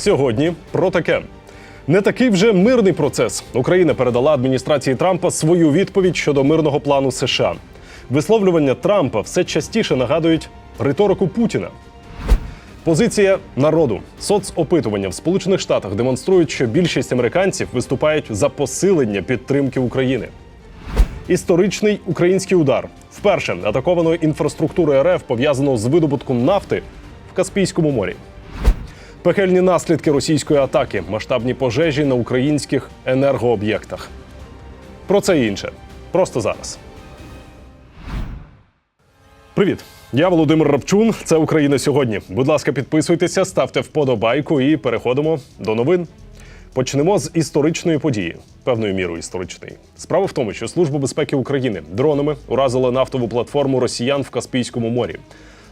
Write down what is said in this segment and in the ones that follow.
Сьогодні про таке. Не такий вже мирний процес. Україна передала адміністрації Трампа свою відповідь щодо мирного плану США. Висловлювання Трампа все частіше нагадують риторику Путіна. Позиція народу. Соцопитування в Сполучених Штатах демонструють, що більшість американців виступають за посилення підтримки України. Історичний український удар. Вперше атаковано інфраструктуру РФ пов'язано з видобутком нафти в Каспійському морі. Пекельні наслідки російської атаки, масштабні пожежі на українських енергооб'єктах. Про це і інше. Просто зараз. Привіт! Я Володимир Рапчун. Це Україна сьогодні. Будь ласка, підписуйтеся, ставте вподобайку і переходимо до новин. Почнемо з історичної події, певною мірою історичної. Справа в тому, що Служба безпеки України дронами уразила нафтову платформу росіян в Каспійському морі.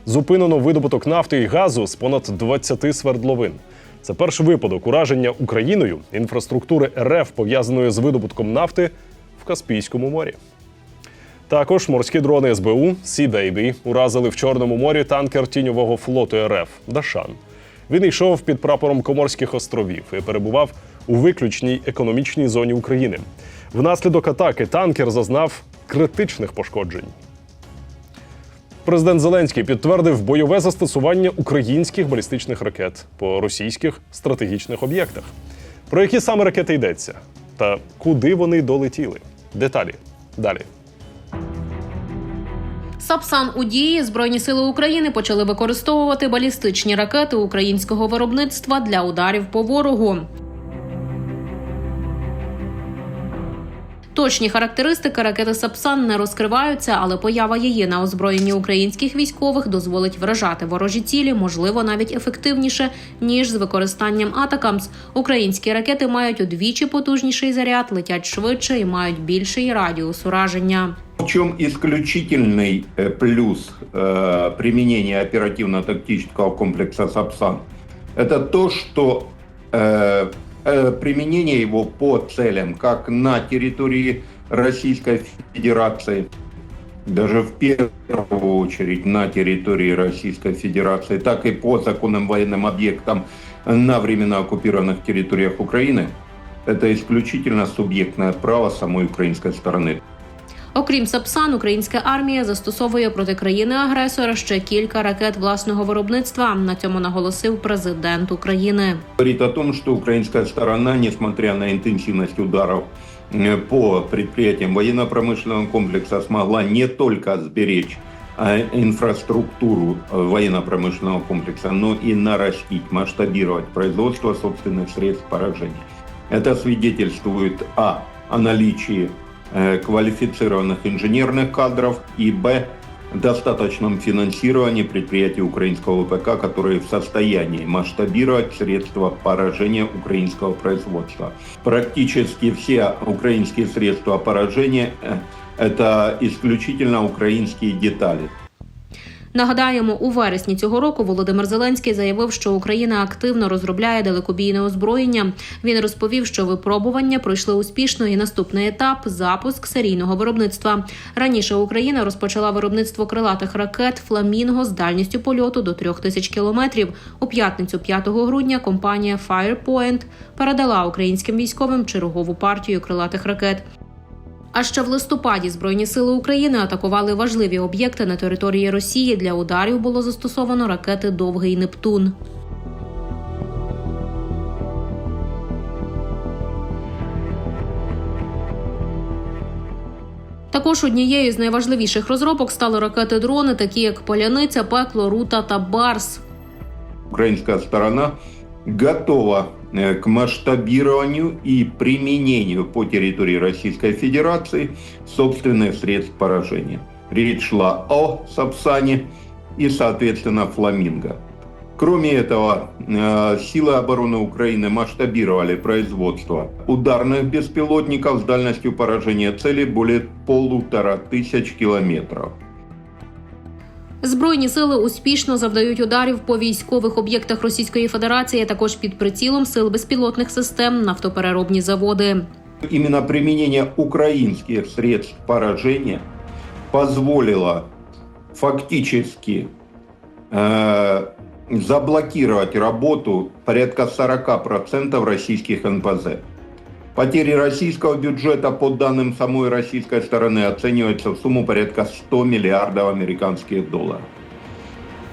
Зупинено видобуток нафти і газу з понад 20 свердловин. Це перший випадок ураження Україною інфраструктури РФ пов'язаної з видобутком нафти в Каспійському морі. Також морські дрони СБУ Сі Бейбі уразили в Чорному морі танкер тіньового флоту РФ Дашан. Він йшов під прапором Коморських островів і перебував у виключній економічній зоні України. Внаслідок атаки танкер зазнав критичних пошкоджень. Президент Зеленський підтвердив бойове застосування українських балістичних ракет по російських стратегічних об'єктах. Про які саме ракети йдеться? Та куди вони долетіли? Деталі далі. Сапсан у дії Збройні сили України почали використовувати балістичні ракети українського виробництва для ударів по ворогу. Точні характеристики ракети Сапсан не розкриваються, але поява її на озброєнні українських військових дозволить вражати ворожі цілі, можливо, навіть ефективніше ніж з використанням атакамс. Українські ракети мають удвічі потужніший заряд, летять швидше і мають більший радіус ураження. В чем исключительный э, плюс э, применения оперативно-тактического комплекса «Сапсан»? Это то, что э, э, применение его по целям как на территории Российской Федерации, даже в первую очередь на территории Российской Федерации, так и по законным военным объектам на временно оккупированных территориях Украины, это исключительно субъектное право самой украинской стороны. Окрім Сапсан, українська армія застосовує проти країни-агресора ще кілька ракет власного виробництва. На цьому наголосив президент України. говорит о том, что украинская сторона, несмотря на интенсивность ударов э, по предприятиям военно-промышленного комплекса, смогла не только сберечь э, инфраструктуру э, военно-промышленного комплекса, но и нарастить, масштабировать производство собственных средств поражения. Это свидетельствует о, о наличии э, квалифицированных инженерных кадров и б достаточном финансировании предприятий украинского ВПК, которые в состоянии масштабировать средства поражения украинского производства. Практически все украинские средства поражения э, это исключительно украинские детали. Нагадаємо, у вересні цього року Володимир Зеленський заявив, що Україна активно розробляє далекобійне озброєння. Він розповів, що випробування пройшли успішно, і наступний етап запуск серійного виробництва. Раніше Україна розпочала виробництво крилатих ракет Фламінго з дальністю польоту до 3000 кілометрів. У п'ятницю, 5 грудня, компанія Firepoint передала українським військовим чергову партію крилатих ракет. А ще в листопаді Збройні сили України атакували важливі об'єкти на території Росії. Для ударів було застосовано ракети Довгий Нептун. Також однією з найважливіших розробок стали ракети-дрони, такі як Поляниця, Пекло, Рута та Барс. Украинская сторона готова э, к масштабированию и применению по территории Российской Федерации собственных средств поражения. Речь шла о Сапсане и, соответственно, Фламинго. Кроме этого, э, силы обороны Украины масштабировали производство ударных беспилотников с дальностью поражения цели более полутора тысяч километров. Збройні сили успішно завдають ударів по військових об'єктах Російської Федерації, а також під прицілом сил безпілотних систем нафтопереробні заводи. Именно применение украинских средств поражения позволило фактически э, заблокировать работу порядка 40% российских НПЗ. Потери российского бюджета, по данным самой российской стороны, оцениваются в сумму порядка 100 миллиардов американских долларов.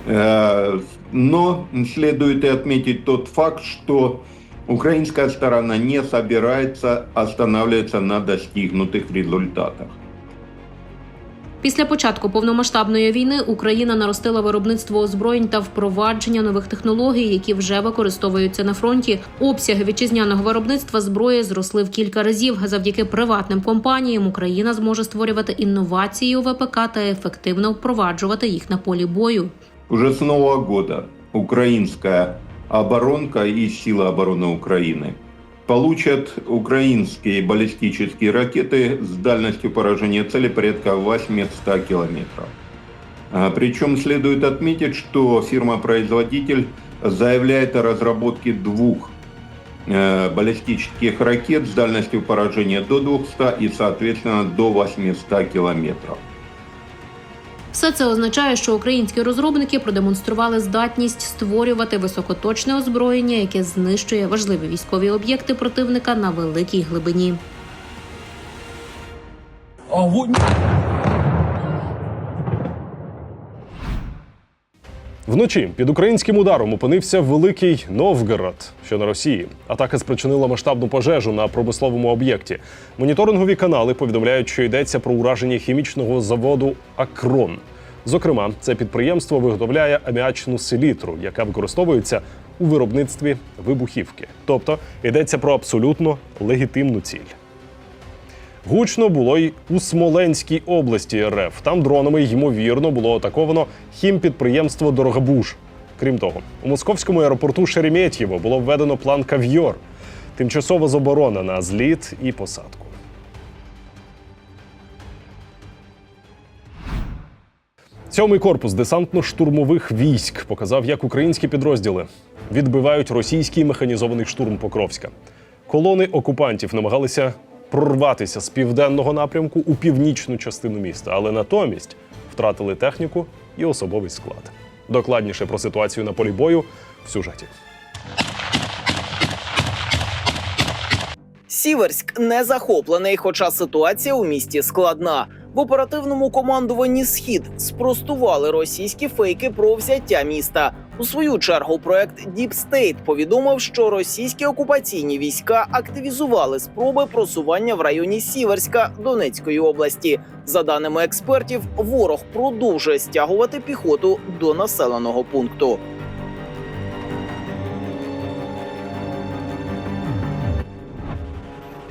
Э, Но следует и отметить тот факт, что украинская сторона не собирается останавливаться на достигнутых результатах. Після початку повномасштабної війни Україна наростила виробництво озброєнь та впровадження нових технологій, які вже використовуються на фронті. Обсяги вітчизняного виробництва зброї зросли в кілька разів. Завдяки приватним компаніям Україна зможе створювати інновації у ВПК та ефективно впроваджувати їх на полі бою. Уже с Нового года украинская оборонка и силы обороны Украины Получат украинские баллистические ракеты с дальностью поражения цели порядка 800 километров. А, Причем следует отметить, что фирма-производитель заявляет о разработке двух э, баллистических ракет с дальностью поражения до 200 и, соответственно, до 800 километров. Все це означає, що українські розробники продемонстрували здатність створювати високоточне озброєння, яке знищує важливі військові об'єкти противника на великій глибині. Вночі під українським ударом опинився великий Новгород, що на Росії. Атака спричинила масштабну пожежу на промисловому об'єкті. Моніторингові канали повідомляють, що йдеться про ураження хімічного заводу Акрон. Зокрема, це підприємство виготовляє аміачну селітру, яка використовується у виробництві вибухівки. Тобто йдеться про абсолютно легітимну ціль. Гучно було й у Смоленській області РФ. Там дронами ймовірно було атаковано хімпідприємство Дорогобуж. Крім того, у московському аеропорту Шереметьєво було введено план Кав'йор, тимчасова заборона на зліт і посадку. Сьомий корпус десантно-штурмових військ показав, як українські підрозділи відбивають російський механізований штурм Покровська. Колони окупантів намагалися прорватися з південного напрямку у північну частину міста, але натомість втратили техніку і особовий склад. Докладніше про ситуацію на полі бою в сюжеті. Сіверськ не захоплений, хоча ситуація у місті складна. В оперативному командуванні Схід спростували російські фейки про взяття міста. У свою чергу проект Deep State повідомив, що російські окупаційні війська активізували спроби просування в районі Сіверська Донецької області. За даними експертів, ворог продовжує стягувати піхоту до населеного пункту.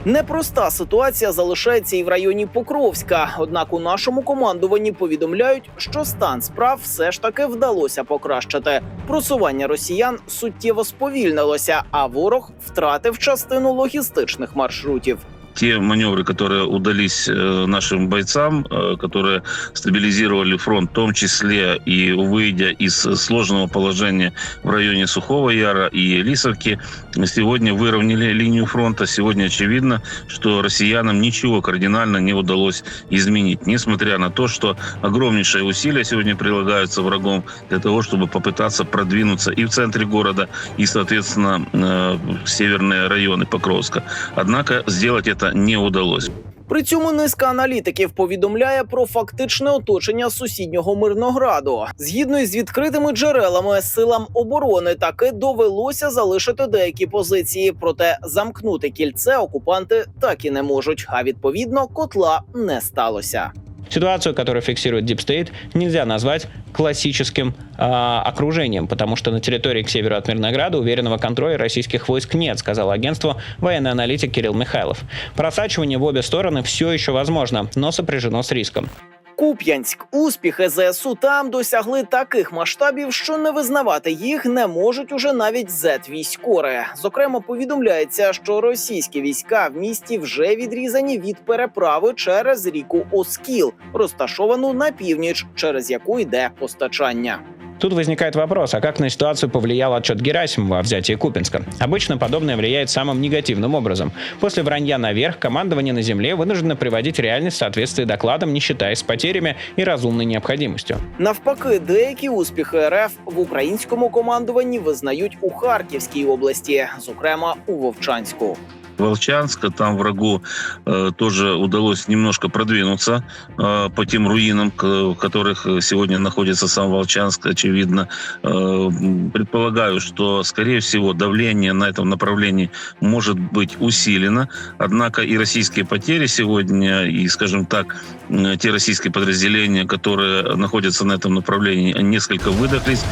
Непроста ситуація залишається і в районі Покровська. Однак у нашому командуванні повідомляють, що стан справ все ж таки вдалося покращити. Просування росіян суттєво сповільнилося, а ворог втратив частину логістичних маршрутів. Те маневры, которые удались э, нашим бойцам, э, которые стабилизировали фронт, в том числе и выйдя из сложного положения в районе Сухого Яра и Лисовки, сегодня выровняли линию фронта. Сегодня очевидно, что россиянам ничего кардинально не удалось изменить, несмотря на то, что огромнейшие усилия сегодня прилагаются врагом для того, чтобы попытаться продвинуться и в центре города, и, соответственно, э, в северные районы Покровска. Однако сделать это не удалось. При цьому низка аналітиків повідомляє про фактичне оточення сусіднього Мирнограду. Згідно із відкритими джерелами, силам оборони таки довелося залишити деякі позиції, проте замкнути кільце окупанти так і не можуть. А відповідно, котла не сталося. Ситуацию, которую фиксирует Deep State, нельзя назвать классическим а, окружением, потому что на территории к северу от Мирнограда уверенного контроля российских войск нет, сказал агентство военный аналитик Кирилл Михайлов. Просачивание в обе стороны все еще возможно, но сопряжено с риском. Куп'янськ успіхи ЗСУ там досягли таких масштабів, що не визнавати їх не можуть уже навіть зет військори. Зокрема, повідомляється, що російські війська в місті вже відрізані від переправи через ріку Оскіл, розташовану на північ, через яку йде постачання. Тут возникает вопрос, а как на ситуацию повлиял отчет Герасимова о взятии Купинска? Обычно подобное влияет самым негативным образом. После вранья наверх командование на земле вынуждено приводить реальность в соответствии докладам, не считаясь с потерями и разумной необходимостью. Навпаки, деякі успіхи РФ в українському командуванні визнають у Харківській області, зокрема у Вовчанську. Волчанска. Там врагу э, тоже удалось немножко продвинуться э, по тем руинам, в которых сегодня находится сам Волчанск, очевидно. Э, предполагаю, что, скорее всего, давление на этом направлении может быть усилено. Однако и российские потери сегодня, и, скажем так, те российские подразделения, которые находятся на этом направлении, несколько выдохлись.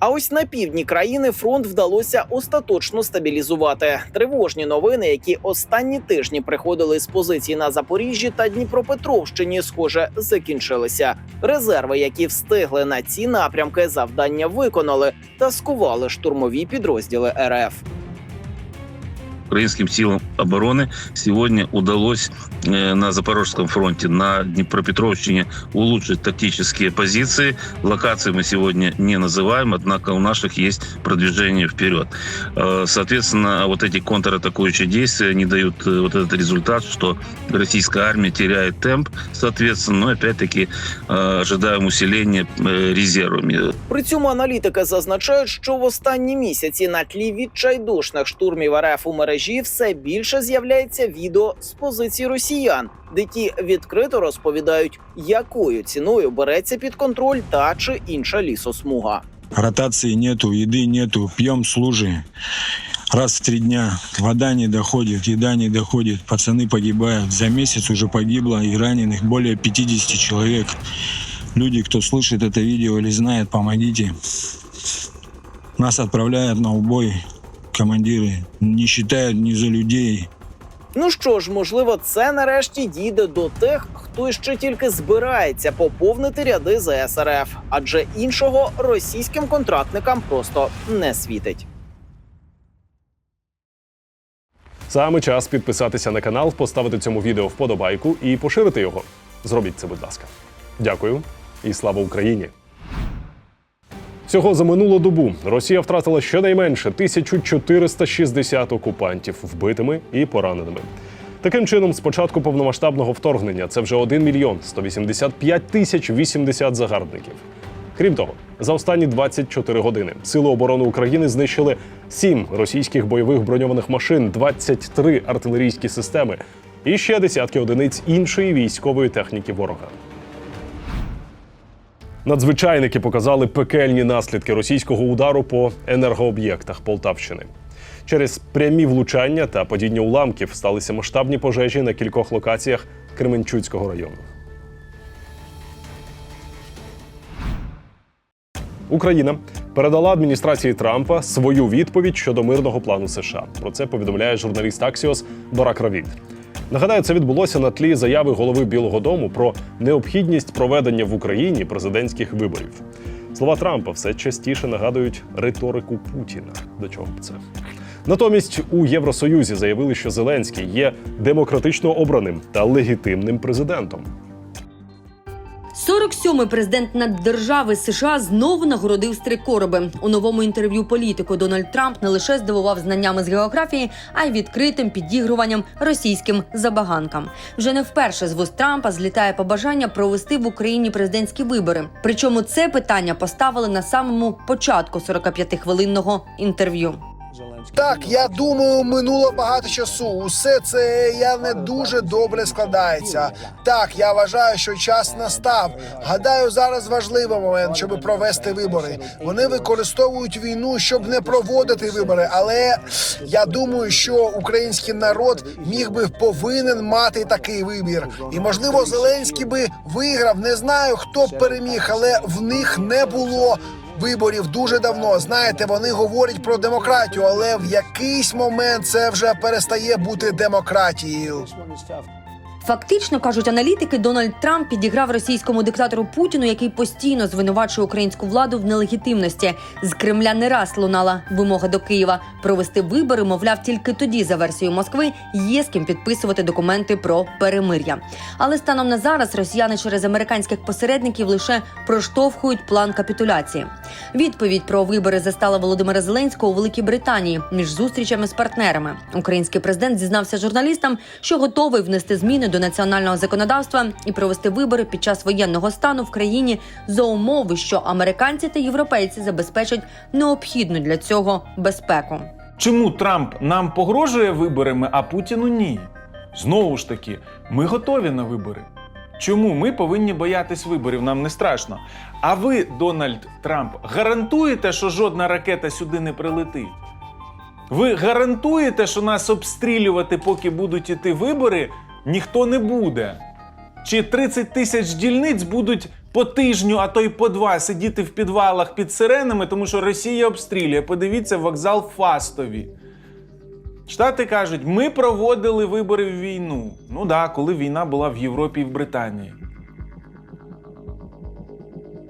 А ось на півдні країни фронт вдалося остаточно стабілізувати. Тривожні новини, які останні тижні приходили з позицій на Запоріжжі та Дніпропетровщині, схоже, закінчилися. Резерви, які встигли на ці напрямки, завдання виконали та скували штурмові підрозділи РФ украинским силам обороны сегодня удалось э, на Запорожском фронте, на Днепропетровщине улучшить тактические позиции. Локации мы сегодня не называем, однако у наших есть продвижение вперед. Э, Соответственно, вот эти контратакующие действия не дают э, вот этот результат, что российская армия теряет темп, соответственно, но опять-таки э, ожидаем усиления э, резервами. При цьому аналітики зазначають, що в останні місяці на тлі відчайдушних штурмів РФ у мережі все більше з'являється відео з позицій росіян, де ті відкрито розповідають, якою ціною береться під контроль та чи інша лісосмуга. Ротации нету, еды нету, пьем с лужи. Раз в три дня вода не доходит, еда не доходит, пацаны погибают. За месяц уже погибло и раненых более 50 человек. Люди, кто слышит это видео или знает, помогите. Нас отправляют на убой командиры, не считают ни за людей, Ну що ж, можливо, це нарешті дійде до тих, хто ще тільки збирається поповнити ряди ЗСРФ, адже іншого російським контрактникам просто не світить. Саме час підписатися на канал, поставити цьому відео вподобайку і поширити його. Зробіть це, будь ласка. Дякую і слава Україні! Всього за минулу добу Росія втратила щонайменше 1460 окупантів вбитими і пораненими. Таким чином, з початку повномасштабного вторгнення це вже 1 мільйон 185 тисяч 80 загарбників. Крім того, за останні 24 години Сили оборони України знищили 7 російських бойових броньованих машин, 23 артилерійські системи і ще десятки одиниць іншої військової техніки ворога. Надзвичайники показали пекельні наслідки російського удару по енергооб'єктах Полтавщини. Через прямі влучання та падіння уламків сталися масштабні пожежі на кількох локаціях Кременчуцького району. Україна передала адміністрації Трампа свою відповідь щодо мирного плану США. Про це повідомляє журналіст Аксіос Барак Равід. Нагадаю, це відбулося на тлі заяви голови Білого Дому про необхідність проведення в Україні президентських виборів. Слова Трампа все частіше нагадують риторику Путіна. До чого б це? Натомість у Євросоюзі заявили, що Зеленський є демократично обраним та легітимним президентом. 47-й президент наддержави США знову нагородив стрикороби. У новому інтерв'ю політику Дональд Трамп не лише здивував знаннями з географії, а й відкритим підігруванням російським забаганкам. Вже не вперше з вуст Трампа злітає побажання провести в Україні президентські вибори. Причому це питання поставили на самому початку 45-хвилинного інтерв'ю. Так, я думаю, минуло багато часу. Усе це я не дуже добре складається. Так, я вважаю, що час настав. Гадаю, зараз важливий момент, щоб провести вибори. Вони використовують війну, щоб не проводити вибори. Але я думаю, що український народ міг би повинен мати такий вибір. І можливо, Зеленський би виграв. Не знаю, хто б переміг, але в них не було виборів дуже давно. Знаєте, вони говорять про демократію, але в якийсь момент це вже перестає бути демократією. Фактично кажуть аналітики, Дональд Трамп підіграв російському диктатору Путіну, який постійно звинувачує українську владу в нелегітимності. З Кремля не раз лунала вимога до Києва провести вибори. Мовляв, тільки тоді, за версією Москви, є з ким підписувати документи про перемир'я. Але станом на зараз росіяни через американських посередників лише проштовхують план капітуляції. Відповідь про вибори застала Володимира Зеленського у Великій Британії між зустрічами з партнерами. Український президент зізнався журналістам, що готовий внести зміни до національного законодавства і провести вибори під час воєнного стану в країні за умови, що американці та європейці забезпечать необхідну для цього безпеку. Чому Трамп нам погрожує виборами, а Путіну ні? Знову ж таки, ми готові на вибори. Чому ми повинні боятись виборів? Нам не страшно. А ви, Дональд Трамп, гарантуєте, що жодна ракета сюди не прилетить? Ви гарантуєте, що нас обстрілювати, поки будуть іти вибори, ніхто не буде? Чи 30 тисяч дільниць будуть по тижню, а то й по два сидіти в підвалах під сиренами, тому що Росія обстрілює. Подивіться вокзал Фастові. Штати кажуть, ми проводили вибори в війну. Ну да, коли війна була в Європі і в Британії.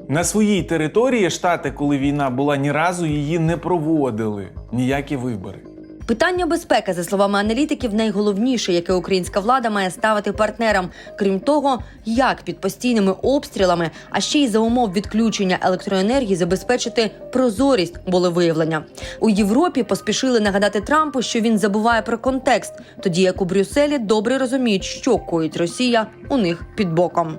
На своїй території штати, коли війна була, ні разу її не проводили. Ніякі вибори. Питання безпеки, за словами аналітиків, найголовніше, яке українська влада має ставити партнерам, крім того, як під постійними обстрілами, а ще й за умов відключення електроенергії забезпечити прозорість волевиявлення. У Європі поспішили нагадати Трампу, що він забуває про контекст, тоді як у Брюсселі добре розуміють, що коїть Росія у них під боком.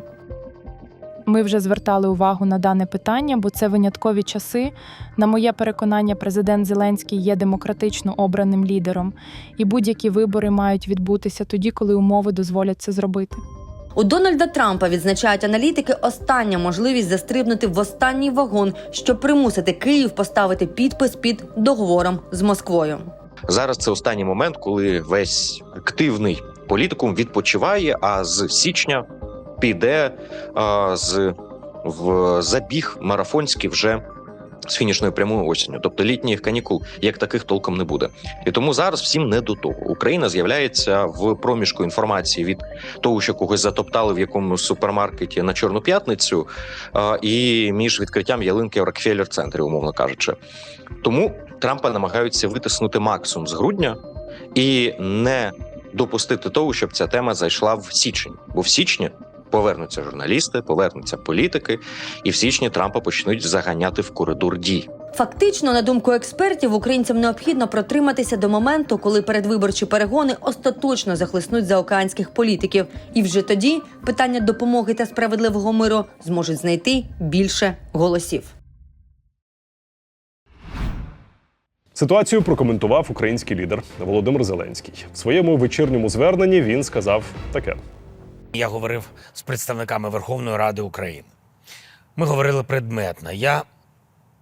Ми вже звертали увагу на дане питання, бо це виняткові часи. На моє переконання, президент Зеленський є демократично обраним лідером, і будь-які вибори мають відбутися тоді, коли умови дозволять це зробити. У Дональда Трампа відзначають аналітики остання можливість застрибнути в останній вагон, щоб примусити Київ поставити підпис під договором з Москвою. Зараз це останній момент, коли весь активний політикум відпочиває, а з січня піде а, з в забіг марафонський вже з фінішною прямою осінню. Тобто літніх канікул як таких толком не буде. І тому зараз всім не до того. Україна з'являється в проміжку інформації від того, що когось затоптали в якомусь супермаркеті на Чорну п'ятницю, і між відкриттям ялинки в Рокфеллер центрі, умовно кажучи. Тому Трампа намагаються витиснути максимум з грудня і не допустити того, щоб ця тема зайшла в січень. Бо в січні повернуться журналісти, повернуться політики, і в січні Трампа почнуть заганяти в коридор дій. Фактично, на думку експертів, українцям необхідно протриматися до моменту, коли передвиборчі перегони остаточно захлиснуть заокеанських політиків, і вже тоді питання допомоги та справедливого миру зможуть знайти більше голосів. Ситуацію прокоментував український лідер Володимир Зеленський. В своєму вечірньому зверненні він сказав таке: Я говорив з представниками Верховної Ради України. Ми говорили предметно. Я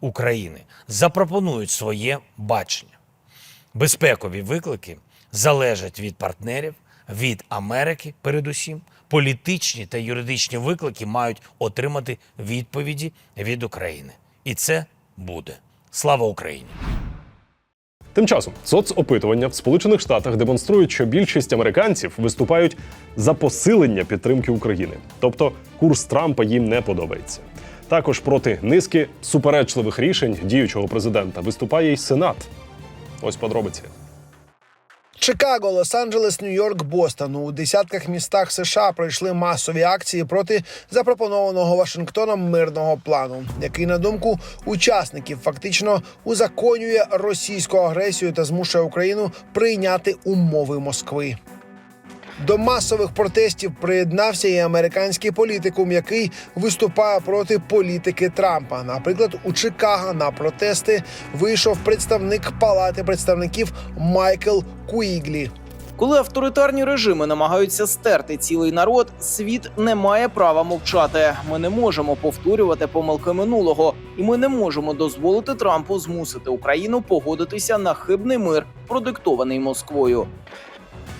України запропонують своє бачення. Безпекові виклики залежать від партнерів, від Америки, передусім. Політичні та юридичні виклики мають отримати відповіді від України. І це буде. Слава Україні! Тим часом соцопитування в Сполучених Штатах демонструють, що більшість американців виступають за посилення підтримки України, тобто курс Трампа їм не подобається. Також проти низки суперечливих рішень діючого президента виступає й Сенат. Ось подробиці. Чикаго, Лос-Анджелес, Нью-Йорк, Бостон у десятках містах США пройшли масові акції проти запропонованого Вашингтоном мирного плану, який, на думку учасників, фактично узаконює російську агресію та змушує Україну прийняти умови Москви. До масових протестів приєднався і американський політикум, який виступає проти політики Трампа. Наприклад, у Чикаго на протести вийшов представник Палати представників Майкл Куіглі. Коли авторитарні режими намагаються стерти цілий народ, світ не має права мовчати. Ми не можемо повторювати помилки минулого, і ми не можемо дозволити Трампу змусити Україну погодитися на хибний мир, продиктований Москвою.